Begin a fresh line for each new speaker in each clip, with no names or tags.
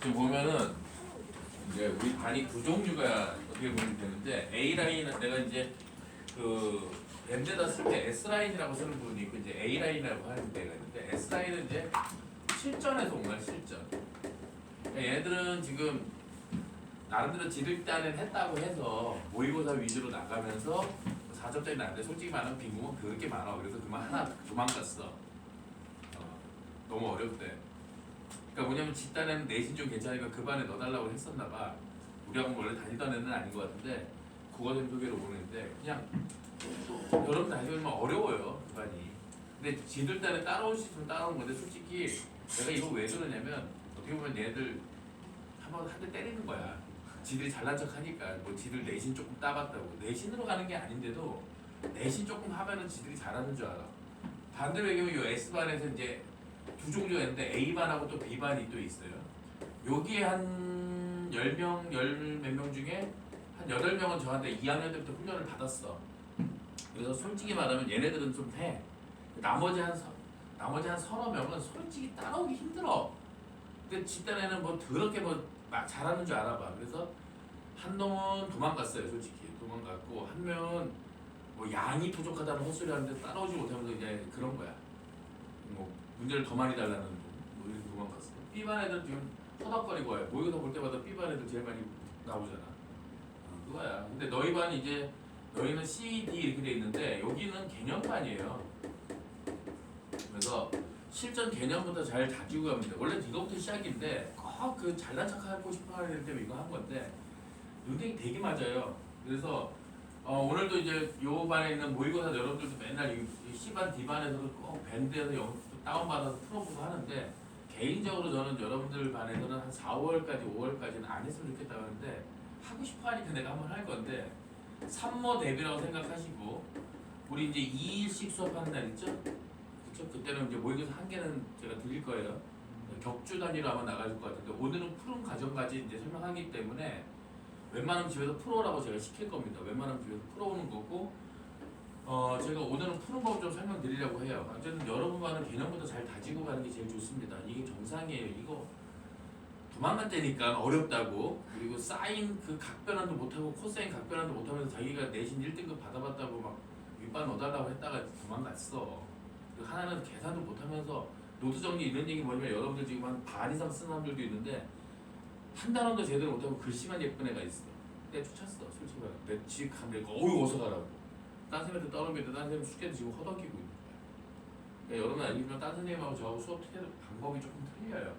지금 보면은 이제 우리 반이 두 종류가 어떻게 보면 되는데 A 라인은 내가 이제 그 밴드에다 쓸 때 S 라인이라고 쓰는 부분이 있고 이제 A 라인이라고 하는 데가 있는데 S 라인은 이제 실전에서 온 거야 실전. 그러니까 얘네들은 지금 나름대로 지들 딴엔 했다고 해서 모의고사 위주로 나가면서 4점짜리 나는데 솔직히 말하면 빈구멍 그렇게 많아 그래서 그만 하나 도망갔어. 어, 너무 어렵대. 그러니까 뭐냐면 집단에는 내신 좀 괜찮으니까 그 반에 넣어달라고 했었나 봐. 우리하고 원래 다니던 애는 아닌 것 같은데 국어 샘소개로 오는데 그냥 여러분 다시 보면 어려워요 그 반이. 근데 지들 딴에 따라올 수 있으면 따라오는 건데 솔직히 내가 이거 왜 그러냐면 어떻게 보면 얘들 한번 한 대 때리는 거야. 지들이 잘난 척 하니까 뭐 지들 내신 조금 따봤다고 내신으로 가는 게 아닌데도 내신 조금 하면은 지들이 잘하는 줄 알아. 반대로 얘기하면 이 S반에서 이제 두 종류가 있는데 A반하고 또 B반이 또 있어요. 여기에 한 10명, 열몇명 중에 한 8명은 저한테 2학년 때부터 훈련을 받았어. 그래서 솔직히 말하면 얘네들은 좀 해. 나머지 한 서, 나머지 한 서너 명은 솔직히 따라오기 힘들어. 근데 집단에는 뭐 더럽게 뭐 막 잘하는 줄 알아봐. 그래서 한 놈은 도망갔어요, 솔직히. 도망갔고 한 명은 뭐 양이 부족하다는 헛소리 하는데 따라오지 못하면서 이제 그런 거야. 뭐 문제를 더 많이 달라는 분, 뭐 이렇게 도망갔어. B반 애들 지금 터덕거리고 와요. 모의고사 볼 때마다 B반 애들 제일 많이 나오잖아. 어, 그거야. 근데 너희 반이 이제 너희는 C, D 이렇게 돼 있는데 여기는 개념반이에요. 그래서 실전 개념부터 잘 다지고 가면 돼. 원래 이거부터 시작인데 꼭 그 잘난 척하고 싶어 하는 애 때문에 이거 한 건데 눈탱이 되게 맞아요. 그래서 어, 오늘도 이제 요 반에 있는 모의고사 여러분들도 맨날 이이 C반, D반에서도 꼭 밴드에서 영, 다운받아서 풀어보고 하는데 개인적으로 저는 여러분들 반에서는 한 4월까지, 5월까지는 안 했으면 좋겠다고 하는데 하고 싶어 하니까 내가 한번 할 건데 산모 대비라고 생각하시고 우리 이제 2일씩 수업하는 날 있죠? 그쵸? 그때는 이제 모의고사 한 개는 제가 드릴 거예요. 격주 단위로 아마 나가실 것 같은데 오늘은 푸른 과정까지 이제 설명하기 때문에 웬만하면 집에서 풀어라고 제가 시킬 겁니다. 웬만하면 집에서 풀어오는 거고 어 제가 오늘은 푸는 법좀 설명드리려고 해요. 어쨌든 여러분과는 개념부터 잘 다지고 가는 게 제일 좋습니다. 이게 정상이에요. 이거 도망갔다니까 어렵다고 그리고 사인 그 각변환도 못하고 코사인 각변환도 못하면서 자기가 내신 1등급 받아봤다고 막 윗반 넣어달라고 했다가 도망갔어. 그리고 하나는 계산도 못하면서 노트 정리 이런 얘기 뭐냐면 여러분들 지금 한 반 이상 쓰는 사람들도 있는데 한 단원도 제대로 못하고 글씨만 예쁜 애가 있어. 내가 쫓았어 솔직히 말해. 내 지금 가면 어우 어서 가라고. 딴 선생님한테 떠넘기는데 딴 선생님 숙제도 지금 허덕이고 있는 거야. 그러니까 여러분 알겠지만 딴 선생님하고 저하고 수업 태 방법이 조금 틀려요.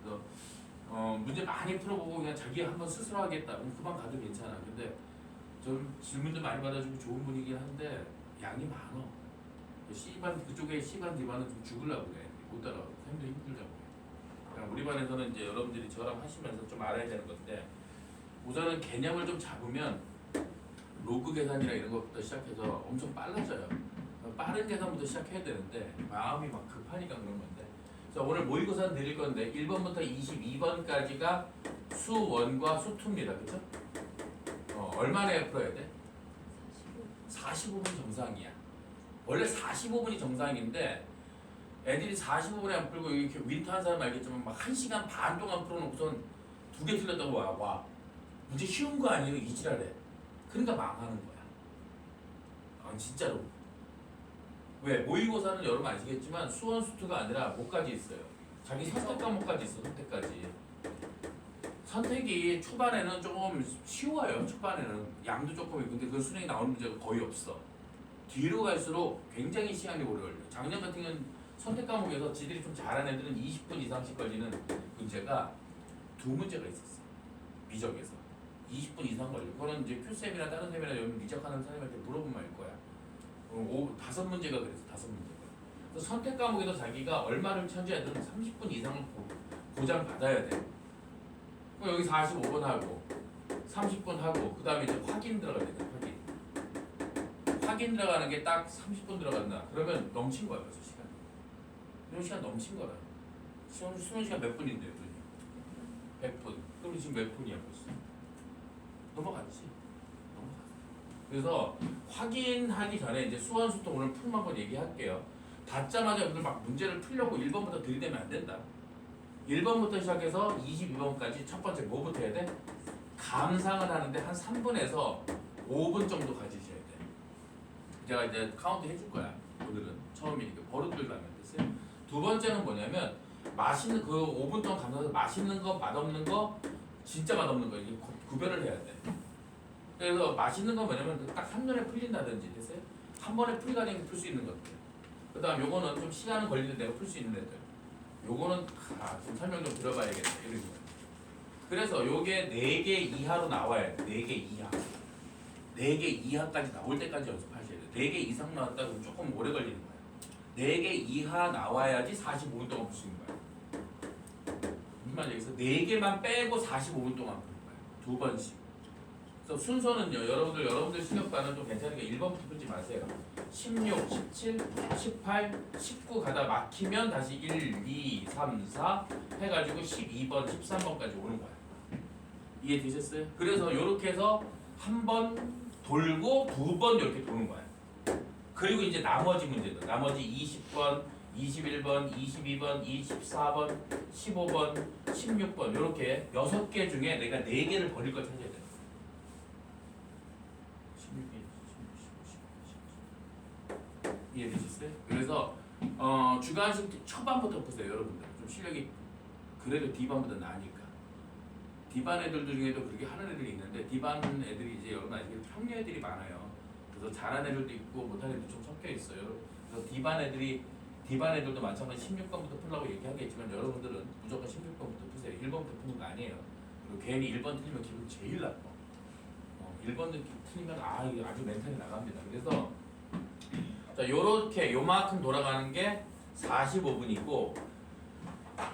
그래서 어, 문제 많이 풀어보고 그냥 자기 한번 스스로 하겠다. 그럼 그만 가도 괜찮아. 근데 좀 질문도 많이 받아주고 좋은 분이긴 한데 양이 많어. C반 그쪽에 C반 D반은 좀 죽으려고 그래. 못 따라가고 쌤도 힘들다고. 그냥 우리 반에서는 이제 여러분들이 저랑 하시면서 좀 알아야 되는 건데 우선은 개념을 좀 잡으면 로그 계산이나 이런 것부터 시작해서 엄청 빨라져요. 빠른 계산부터 시작해야 되는데 마음이 막 급하니까 그런 건데. 자 오늘 모의고사는 드릴 건데 1번부터 22번까지가 수원과 수투입니다. 그쵸? 어, 얼마나 풀어야 돼? 45분 정상이야. 원래 45분이 정상인데 애들이 45분에 안 풀고 이렇게 윈터 한 사람 알겠지만 막 1시간 반 동안 풀어놓고선 두 개 틀렸다고 와, 와. 문제 쉬운 거 아니에요? 이지랄해. 그러니까 망하는 거야. 아, 진짜로. 왜? 모의고사는 여러분 아시겠지만 수원 수투가 아니라 뭐까지 있어요. 자기 선택 과목까지 있어, 선택까지. 선택이 초반에는 조금 쉬워요. 초반에는 양도 조금 있고 근데 그 수능이 나오는 문제가 거의 없어. 뒤로 갈수록 굉장히 시간이 오래 걸려. 작년 같은 경우는 선택 과목에서 지들이 좀 잘하는 애들은 20분 이상씩 걸리는 문제가 두 문제가 있었어. 미적에서 20분 이상 걸려. 그거는 이제 큐쌤이나 다른 쌤이나 여기 미적하는 선생님한테 물어보면 알 거야. 어, 오, 다섯 문제가 그래서 다섯 문제가. 그래서 선택 과목에서 자기가 얼마를 쳐줘야 되는 30분 이상을 보, 보장 받아야 돼. 그럼 여기 45분 하고 30분 하고 그 다음에 이제 확인 들어가야 돼. 확인. 확인 들어가는 게 딱 30분 들어간다. 그러면 넘친 거야 벌써 시간. 이런 시간 넘친 거라. 수능, 시간 몇 분인데요, 그러니? 100분. 그럼 지금 몇 분이야 벌써? 넘어갔지. 넘어갔어. 그래서 확인하기 전에 이제 수원 수통 오늘 풀만 한번 얘기할게요. 받자마자 여러분들 막 문제를 풀려고 1번부터 들이대면 안 된다. 1번부터 시작해서 22번까지 첫 번째 뭐부터 해야 돼? 감상을 하는데 한 3분에서 5분 정도 가지셔야 돼. 제가 이제 카운트 해줄 거야. 오늘은 처음이니까 버릇들 가면 됐어요. 두 번째는 뭐냐면 맛있는 그 5분 동안 감상해서 맛있는 거, 맛없는 거, 진짜 맛없는 거 이게 구- 구별을 해야 돼. 그래서 맛있는 건 뭐냐면 딱 한눈에 풀린다든지 됐어요? 한 번에 풀이가 되게 풀수 있는 것들. 그 다음 요거는 좀 시간은 걸리는데 내가 풀 수 있는 애들. 요거는 아, 좀 설명 좀 들어봐야겠다 이런 거. 그래서 요게 4개 이하로 나와야 돼. 4개 이하. 4개 이하까지 나올 때까지 연습하셔야 돼. 4개 이상 나왔다 그러면 조금 오래 걸리는 거야. 4개 이하 나와야지 45분 동안 풀 수 있는 거야. 말인지 알겠어? 4개만 빼고 45분 동안 푸는 거야. 두 번씩. 그래서 순서는요. 여러분들 여러분들 시력반은 좀 괜찮으니까 1번부터 풀지 마세요. 16, 17, 18, 19 가다 막히면 다시 1, 2, 3, 4 해가지고 12번, 13번까지 오는 거야. 이해되셨어요? 그래서 이렇게 해서 한 번 돌고 두 번 이렇게 도는 거야. 그리고 이제 나머지 문제들, 나머지 20번, 21번, 22번, 24번, 15번, 16번 이렇게 여섯 개 중에 내가 네 개를 버릴 걸 찾아야 돼. 16개, 16, 15, 16. 이해되셨어요? 그래서 어, 주간식 초반부터 보세요, 여러분들. 좀 실력이 그래도 D반보다 나으니까. D반 애들 중에도 그렇게 하는 애들이 있는데 D반 애들이 이제 여러분 아시겠 평려 애들이 많아요. 그래서 잘하는 애들도 있고 못하는 애들도 좀 섞여 있어요. 그래서 D반 애들이 D반 애들도 마찬가지 16번부터 풀라고 얘기하겠지만 여러분들은 무조건 16번부터 푸세요. 1번부터 푸는 거 아니에요. 그리고 괜히 1번 틀리면 기분 제일 나빠. 어, 1번 틀리면 아 이게 아주 멘탈이 나갑니다. 그래서 자 요렇게 요만큼 돌아가는 게 45분이고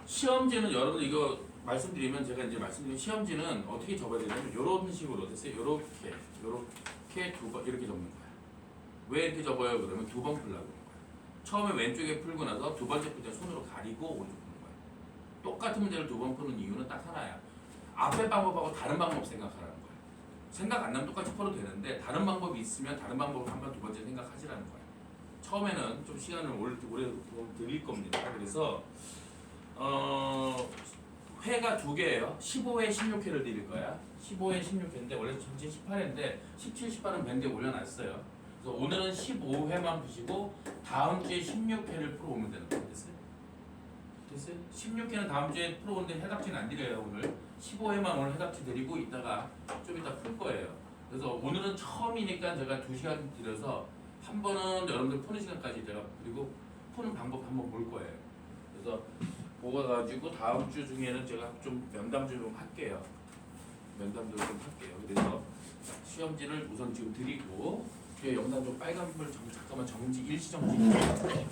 시험지는 여러분 이거 말씀드리면 제가 이제 말씀드린 시험지는 어떻게 접어야 되냐면 요런 식으로 됐어요. 요렇게 요렇게 두 번 이렇게 접는 거야. 왜 이렇게 접어요? 그러면 두 번 풀라고. 처음에 왼쪽에 풀고 나서 두 번째 문제 손으로 가리고 오른쪽 푸는 거야. 똑같은 문제를 두 번 푸는 이유는 딱 하나야. 앞에 방법하고 다른 방법 생각하라는 거야. 생각 안 나면 똑같이 풀어도 되는데 다른 방법이 있으면 다른 방법을 한 번 두 번째 생각하시라는 거야. 처음에는 좀 시간을 오래, 오래 좀 드릴 겁니다. 그래서 어, 회가 두 개예요. 15회, 16회를 드릴 거야. 15회, 16회인데 원래 전체 18회인데 17, 18은 밴드에 올려놨어요. 그래서 오늘은 15회만 푸시고 다음 주에 16회를 풀어오면 되는 거예요. 됐어요? 됐어요? 16회는 다음 주에 풀어오는데 해답지는 안 드려요 오늘. 15회만 오늘 해답지 드리고 이따가 좀 이따 풀 거예요. 그래서 오늘은 처음이니까 제가 2시간 드려서 한 번은 여러분들 푸는 시간까지 제가 그리고 푸는 방법 한번 볼 거예요. 그래서 그거 가지고 다음 주 중에는 제가 좀 면담 좀 할게요. 면담도 좀 할게요. 그래서 시험지를 우선 지금 드리고 뒤에 영상 좀 빨간불 정, 잠깐만 정지 일시 정지 일시 정지.